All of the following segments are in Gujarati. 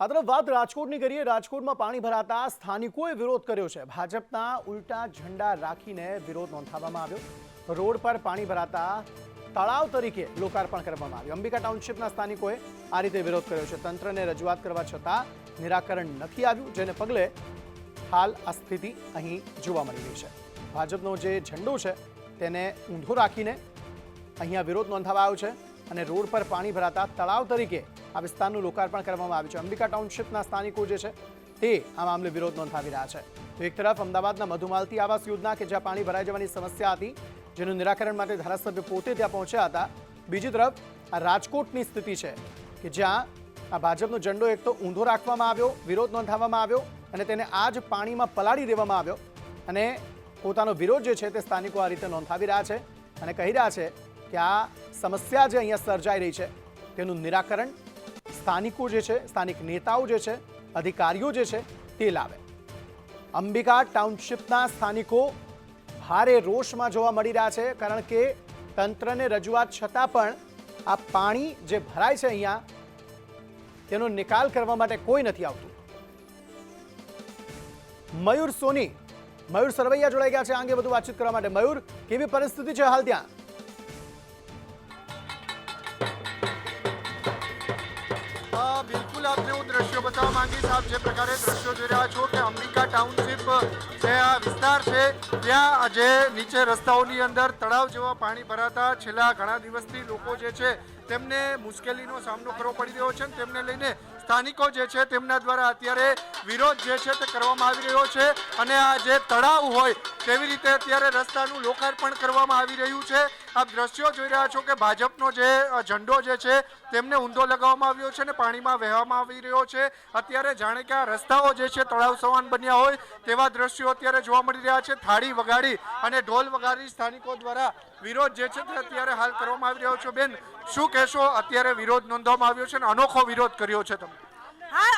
આ તરફ વાત રાજકોટની કરીએ. રાજકોટમાં પાણી ભરાતા સ્થાનિકોએ વિરોધ કર્યો છે. ભાજપના ઉલટા ઝંડા રાખીને વિરોધ નોંધાવવામાં આવ્યો. રોડ પર પાણી ભરાતા તળાવ તરીકે લોકાર્પણ કરવામાં આવ્યું. અંબિકા ટાઉનશીપના સ્થાનિકોએ આ રીતે વિરોધ કર્યો છે. તંત્રને રજૂઆત કરવા છતાં નિરાકરણ નથી આવ્યું, જેને પગલે હાલ આ સ્થિતિ અહીં જોવા મળી રહી છે. ભાજપનો જે ઝંડો છે, તેને ઊંધો રાખીને અહીંયા વિરોધ નોંધાવાયો છે અને રોડ પર પાણી ભરાતા તળાવ તરીકે આ વિસ્તારનું લોકાર્પણ કરવામાં આવ્યું છે. અંબિકા ટાઉનશીપના સ્થાનિકો જે છે, તે આ મામલે વિરોધ નોંધાવી રહ્યા છે. તો એક તરફ અમદાવાદના મધુમાલતી આવાસ યોજના કે જ્યાં પાણી ભરાઈ જવાની સમસ્યા હતી, જેનું નિરાકરણ માટે ધારાસભ્ય પોતે ત્યાં પહોંચ્યા હતા. બીજી તરફ આ રાજકોટની સ્થિતિ છે કે જ્યાં આ ભાજપનો ઝંડો એક તો ઊંધો રાખવામાં આવ્યો, વિરોધ નોંધાવવામાં આવ્યો અને તેને આ જ પાણીમાં પલાળી દેવામાં આવ્યો અને પોતાનો વિરોધ જે છે તે સ્થાનિકો આ રીતે નોંધાવી રહ્યા છે અને કહી રહ્યા છે કે આ સમસ્યા જે અહીંયા સર્જાઈ રહી છે, તેનું નિરાકરણ સ્થાનિકો જે છે, સ્થાનિક નેતાઓ જે છે, અધિકારીઓ જે છે, તે લાવે. અંબિકા ટાઉનશીપના સ્થાનિકો ભારે રોષમાં જોવા મળી રહ્યા છે, કારણ કે તંત્રને રજૂઆત છતાં પણ આ પાણી જે ભરાય છે અહીંયા, તેનો નિકાલ કરવા માટે કોઈ નથી આવતું. મયુર સોની, મયુર સરવૈયા જોડાઈ ગયા છે આ અંગે વધુ વાતચીત કરવા માટે. મયુર, કેવી પરિસ્થિતિ છે હાલ ત્યાં? બતાવવા માંગીશ આપ જે પ્રકારે દ્રશ્યો જોઈ રહ્યા છો કે અંબિકા ટાઉનશીપ જે આ વિસ્તાર છે, ત્યાં આજે નીચે રસ્તાઓની અંદર તળાવ જેવા પાણી ભરાતા છેલ્લા ઘણા દિવસથી લોકો જે છે તેમને મુશ્કેલીનો સામનો કરવો પડી રહ્યો છે તેમને લઈને સ્થાનિકો જે છે તેમના દ્વારા અત્યારે વિરોધ જે છે તે કરવામાં આવી રહ્યો છે અને આ જે તળાવ હોય તેવી રીતે અત્યારે રસ્તાનું લોકાર્પણ કરવામાં આવી રહ્યું છે. આપ દ્રશ્યો જોઈ રહ્યા છો કે ભાજપનો જે ઝંડો જે છે તેમને ઊંધો લગાવવામાં આવ્યો છે અને પાણીમાં વહેવામાં આવી રહ્યો છે. અત્યારે જાણે કે આ રસ્તાઓ જે છે તળાવ સમાન બન્યા હોય તેવા દ્રશ્યો અત્યારે જોવા મળી રહ્યા છે. થાળી વગાડી અને ઢોલ વગાડી સ્થાનિકો દ્વારા વિરોધ જે છે તે અત્યારે હાલ કરવામાં આવી રહ્યો છે. બેન, શું કહેશો? અત્યારે વિરોધ નોંધવામાં આવ્યો છે અને અનોખો વિરોધ કર્યો છે તમે. હા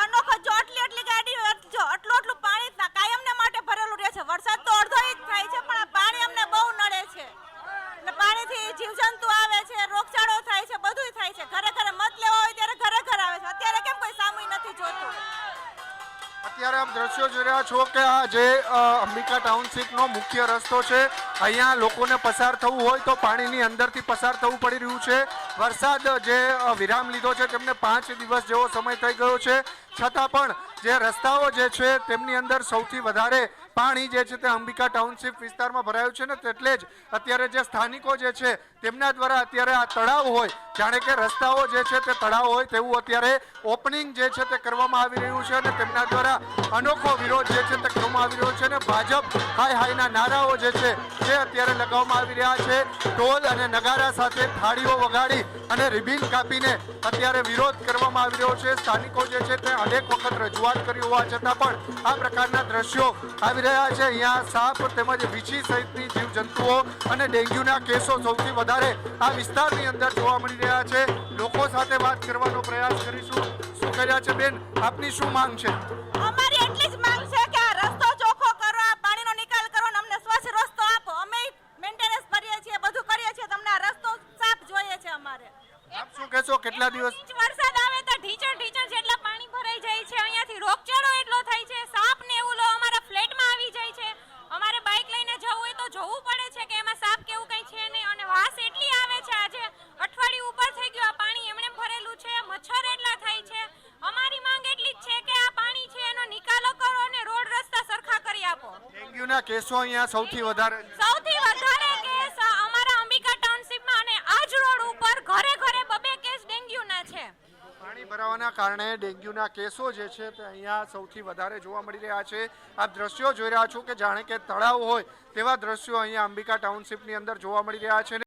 દ્રશ્યો જોઈ રહ્યા છો કે આ જે અંબિકા ટાઉનશીપનો મુખ્ય રસ્તો છે. અહીંયા લોકોને પસાર થવું હોય તો પાણીની અંદરથી પસાર થવું પડી રહ્યું છે. વરસાદ જે વિરામ લીધો છે તેમને પાંચ દિવસ જેવો સમય થઈ ગયો છે. છતાં પણ જે રસ્તાઓ જે છે તેમની અંદર સૌથી વધારે પાણી જે છે તે અંબિકા ટાઉનશીપ વિસ્તારમાં ભરાયું છે ને તેટલે જ અત્યારે જે સ્થાનિકો જે છે તેમના દ્વારા અત્યારે આ તળાવ હોય, જાણે કે રસ્તાઓ જે છે તે તળાવ હોય તેવું અત્યારે ઓપનિંગ જે છે તે કરવામાં આવી રહ્યું છે અને તેમના દ્વારા અનોખો વિરોધ જે છે તે કરવામાં આવી રહ્યો છે અને ભાજપ હાય હાયના નારાઓ જે છે તે અત્યારે લગાવવામાં આવી રહ્યા છે. ઢોલ અને નગારા સાથે થાળીઓ વગાડી અને રિબિન કાપીને અત્યારે વિરોધ કરવામાં આવી રહ્યો છે. સ્થાનિકો જે છે તે અનેક વખત રજૂઆત કરી હોવા છતાં પણ આ પ્રકારના દ્રશ્યો આવી રહ્યા છે. અહીંયા સાપ તેમજ વીછી સહિતની જીવજંતુઓ અને ડેન્ગ્યુના કેસો સૌથી વધારે આ વિસ્તારની અંદર જોવા મળી રહ્યા છે. લોકો સાથે વાત કરવાનો પ્રયાસ કરીશું. શું કર્યા છે બેન? આપની શું માંગ છે? અમારી એટલી જ માંગ છે કે આ રસ્તો ચોખ્ખો કરો આ પાણીનો નિકાલ કરો ને અમને સ્વચ્છ રસ્તો આપો. અમે મેન્ટેનન્સ કરીએ છીએ બધું કરીએ છીએ. તમને આ રસ્તો સાફ જોઈએ છે અમારે. આપ શું કહેશો? કેટલા દિવસ ઇંચ વરસાદ આવે તો ઢીચણ ઢીચણ જેટલા પાણી ભરાઈ જાય છે અહીંયાથી રોગચાળો એટલો થાય છે સાપ ને એવું લો અમારા ફ્લેટમાં આવી જાય છે અમારે બાઇક લઈને જવું હોય તો જોવું પડે છે કે એમાં સાપ કેવું કંઈ છે નહીં અને વાસ એટલી આવે છે આજે અઠવાડિયું ઉપર થઈ ગયું આ પાણી એમણે ભરેલું છે મચ્છર એટલા થાય છે અમારી માંગ એટલી જ છે કે આ પાણી છે એનો નિકાલો કરો અને રોડ રસ્તા સરખા કરી આપો ડેન્ગ્યુના કેસો અહીંયા સૌથી વધારે સૌથી વધારે કેસ અમારા અંબિકા ટાઉનશીપમાં અને આજ રોડ ઉપર ઘરે ઘરે બબે કેસ ડેન્ગ્યુના છે. પાણી ભરાવાના કારણે ડેન્ગ્યુના કેસો જે છે તે અહીંયા સૌથી વધારે જોવા મળી રહ્યા છે. આપ દ્રશ્યો જોઈ રહ્યા છો કે જાણે કે તળાવ હોય તેવા દ્રશ્યો અહીંયા અંબિકા ટાઉનશીપની અંદર જોવા મળી રહ્યા છે.